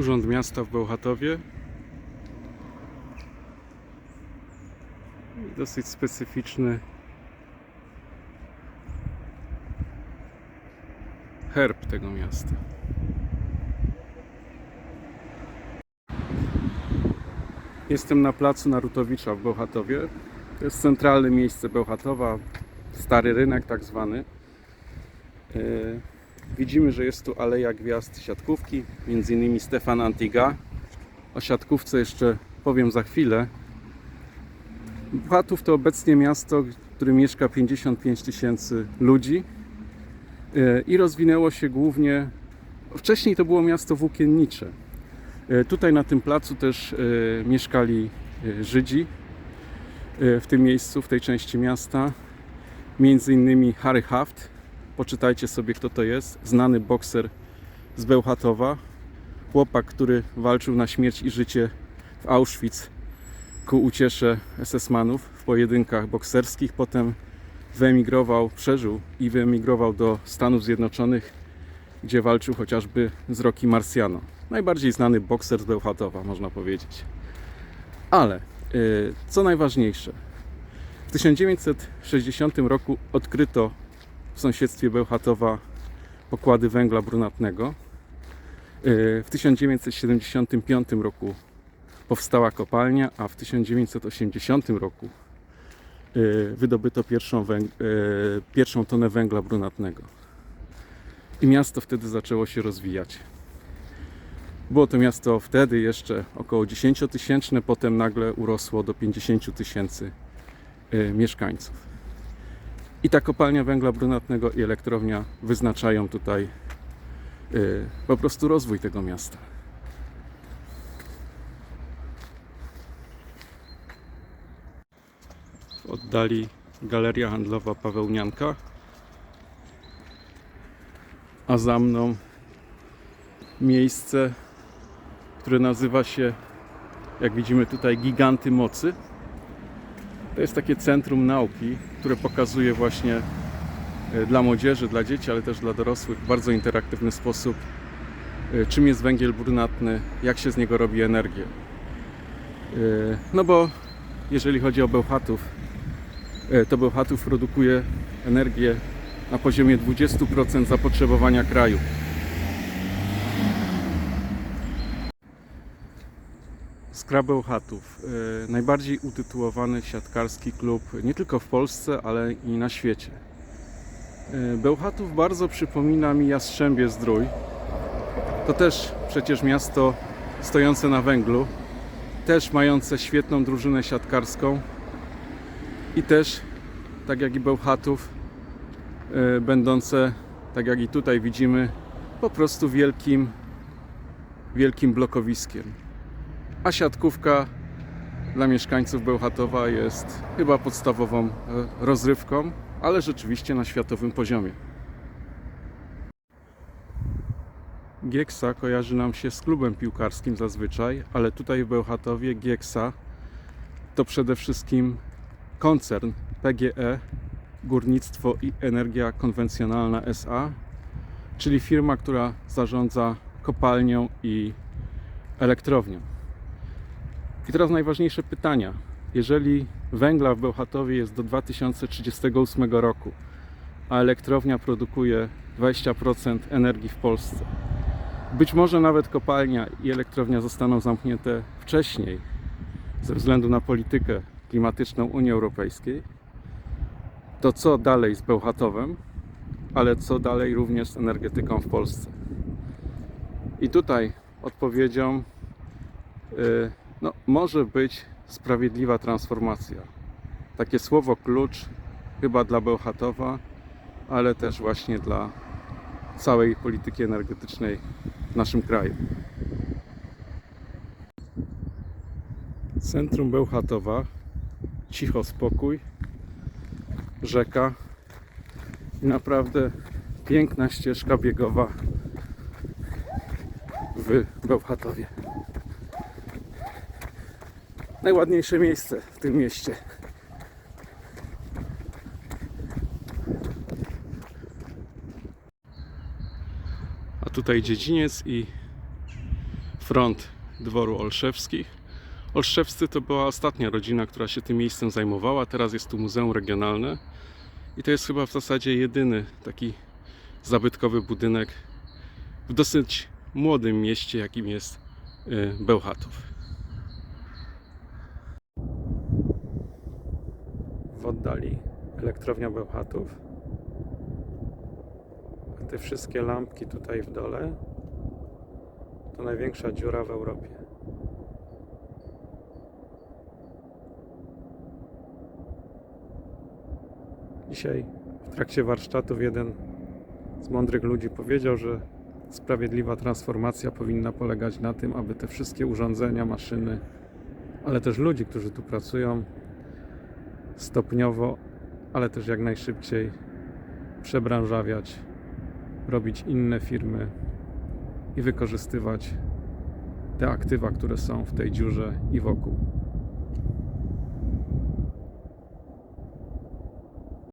Urząd Miasta w Bełchatowie. Dosyć specyficzny herb tego miasta. Jestem na placu Narutowicza w Bełchatowie. To jest centralne miejsce Bełchatowa, stary rynek tak zwany. Widzimy, że jest tu Aleja Gwiazd Siatkówki, między innymi Stefan Antiga. O siatkówce jeszcze powiem za chwilę. Bełchatów to obecnie miasto, w którym mieszka 55 tysięcy ludzi E, i rozwinęło się głównie. Wcześniej to było miasto włókiennicze. E, Tutaj na tym placu też e, mieszkali Żydzi w tym miejscu, w tej części miasta. Między innymi Harry Haft. Poczytajcie sobie, kto to jest. Znany bokser z Bełchatowa. Chłopak, który walczył na śmierć i życie w Auschwitz ku uciesze SS-manów w pojedynkach bokserskich. Potem wyemigrował, przeżył i wyemigrował do Stanów Zjednoczonych, gdzie walczył chociażby z Rocky Marciano. Najbardziej znany bokser z Bełchatowa, można powiedzieć. Ale, y, co najważniejsze, w 1960 roku odkryto w sąsiedztwie Bełchatowa pokłady węgla brunatnego. Y, W 1975 roku powstała kopalnia, a w 1980 roku y, wydobyto pierwszą, y, pierwszą tonę węgla brunatnego. I miasto wtedy zaczęło się rozwijać. Było to miasto wtedy jeszcze około 10 tysięczne, potem nagle urosło do 50 tysięcy mieszkańców. I ta kopalnia węgla brunatnego i elektrownia wyznaczają tutaj y, po prostu rozwój tego miasta. W oddali galeria handlowa Pawełnianka, a za mną miejsce, które nazywa się, jak widzimy tutaj, Giganty Mocy. To jest takie centrum nauki, które pokazuje właśnie e, dla młodzieży, dla dzieci, ale też dla dorosłych w bardzo interaktywny sposób, e, czym jest węgiel brunatny, jak się z niego robi energię. E, No bo jeżeli chodzi o Bełchatów, to Bełchatów produkuje energię na poziomie 20% zapotrzebowania kraju. Skra Bełchatów. e, Najbardziej utytułowany siatkarski klub nie tylko w Polsce, ale i na świecie. E, Bełchatów bardzo przypomina mi Jastrzębie Zdrój. To też przecież miasto stojące na węglu, też mające świetną drużynę siatkarską i też, tak jak i Bełchatów, e, będące, tak jak i tutaj widzimy, po prostu wielkim, wielkim blokowiskiem. A siatkówka dla mieszkańców Bełchatowa jest chyba podstawową e, rozrywką, ale rzeczywiście na światowym poziomie. Gieksa kojarzy nam się z klubem piłkarskim zazwyczaj, ale tutaj w Bełchatowie Gieksa to przede wszystkim koncern PGE Górnictwo i Energia Konwencjonalna SA, czyli firma, która zarządza kopalnią i elektrownią. I teraz najważniejsze pytania. Jeżeli węgla w Bełchatowie jest do 2038 roku, a elektrownia produkuje 20% energii w Polsce, być może nawet kopalnia i elektrownia zostaną zamknięte wcześniej ze względu na politykę klimatyczną Unii Europejskiej, to co dalej z Bełchatowem, ale co dalej również z energetyką w Polsce? I tutaj odpowiedzią y, no, może być sprawiedliwa transformacja. Takie słowo klucz chyba dla Bełchatowa, ale też właśnie dla całej polityki energetycznej w naszym kraju. Centrum Bełchatowa, cicho spokój, rzeka i naprawdę piękna ścieżka biegowa w Bełchatowie. Najładniejsze miejsce w tym mieście. A tutaj dziedziniec i front dworu Olszewskich. Olszewscy to była ostatnia rodzina, która się tym miejscem zajmowała. Teraz jest tu Muzeum Regionalne. I to jest chyba w zasadzie jedyny taki zabytkowy budynek w dosyć młodym mieście, jakim jest y, Bełchatów. W oddali elektrownia Bełchatów. A te wszystkie lampki tutaj w dole to największa dziura w Europie. Dzisiaj w trakcie warsztatów jeden z mądrych ludzi powiedział, że sprawiedliwa transformacja powinna polegać na tym, aby te wszystkie urządzenia, maszyny, ale też ludzi, którzy tu pracują, stopniowo, ale też jak najszybciej przebranżawiać, robić inne firmy i wykorzystywać te aktywa, które są w tej dziurze i wokół.